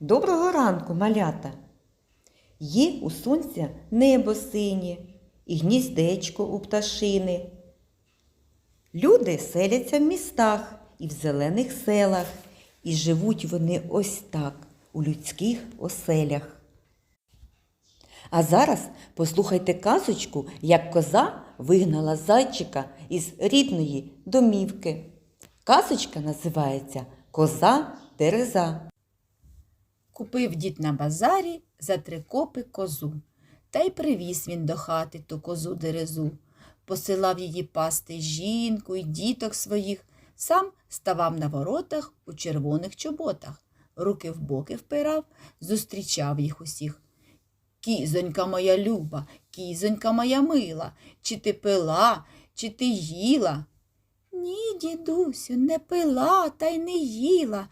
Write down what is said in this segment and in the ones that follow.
Доброго ранку, малята! Є у сонця небо синє і гніздечко у пташини. Люди селяться в містах і в зелених селах, і живуть вони ось так у людських оселях. А зараз послухайте казочку, як коза вигнала зайчика із рідної домівки. Казочка називається Коза Дереза. Купив дід на базарі за три копи козу. Та й привіз він до хати ту козу дерезу. Посилав її пасти жінку й діток своїх, сам ставав на воротах у червоних чоботах, руки в боки впирав, зустрічав їх усіх. Кізонька моя люба, кізонька моя мила, чи ти пила, чи ти їла? Ні, дідусю, не пила та й не їла.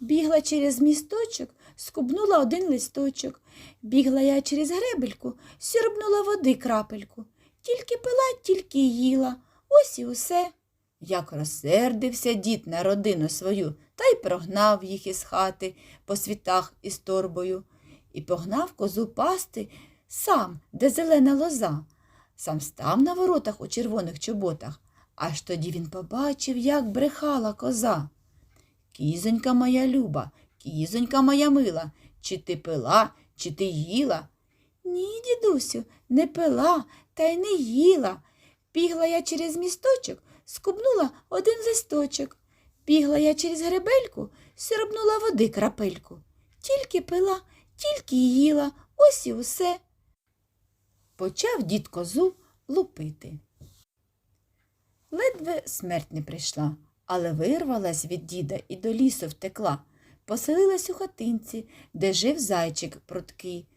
Бігла через місточок, скубнула один листочок. Бігла я через гребельку, сірбнула води крапельку. Тільки пила, тільки їла. Ось і усе. Як розсердився дід на родину свою, та й прогнав їх із хати по світах із торбою. І погнав козу пасти сам, де зелена лоза. Сам став на воротах у червоних чоботах. Аж тоді він побачив, як брехала коза. Кізонька моя люба, кізонька моя мила, чи ти пила, чи ти їла? Ні, дідусю, не пила та й не їла. Бігла я через місточок, скубнула один листочок. Бігла я через гребельку, сиробнула води крапельку. Тільки пила, тільки їла, ось і усе. Почав дід козу лупити. Ледве смерть не прийшла, але вирвалась від діда і до лісу втекла. Поселилась у хатинці, де жив зайчик пруткий.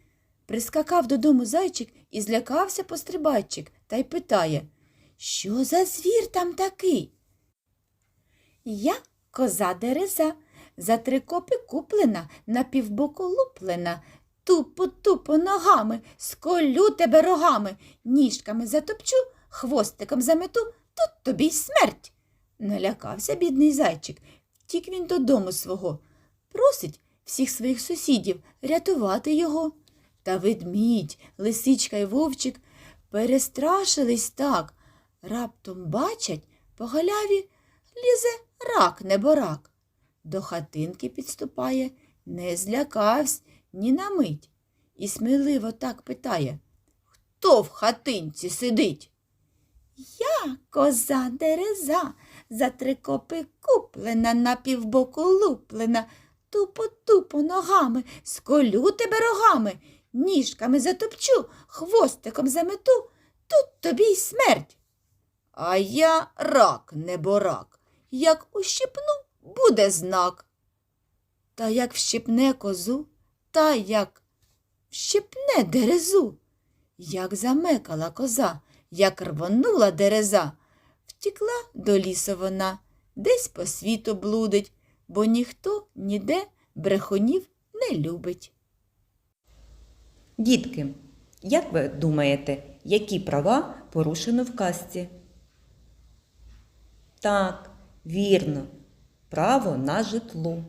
Прискакав додому зайчик і злякався пострибайчик та й питає Що за звір там такий? Я коза дереза, за три копи куплена, на півбоку луплена. Тупо тупо ногами, сколю тебе рогами, ніжками затопчу, хвостиком замету, тут тобі й смерть. Налякався бідний зайчик, втік він додому свого. Просить всіх своїх сусідів рятувати його. Та ведмідь, лисичка й вовчик перестрашились так. Раптом бачать, по галяві лізе рак неборак. До хатинки підступає, не злякавсь ні на мить. І сміливо так питає Хто в хатинці сидить? Я коза дереза, за три копи куплена, на півбоку луплена, тупо-тупо ногами, сколю тебе рогами, ніжками затопчу, хвостиком замету, тут тобі й смерть. А я рак, неборак, як ущипну, буде знак. Та як вщипне козу, та як вщипне дерезу, як замекала коза, як рвонула дереза. Втікла до лісу вона, десь по світу блудить, бо ніхто ніде брехунів не любить. Дітки, як ви думаєте, які права порушено в казці? Так, вірно, право на житло.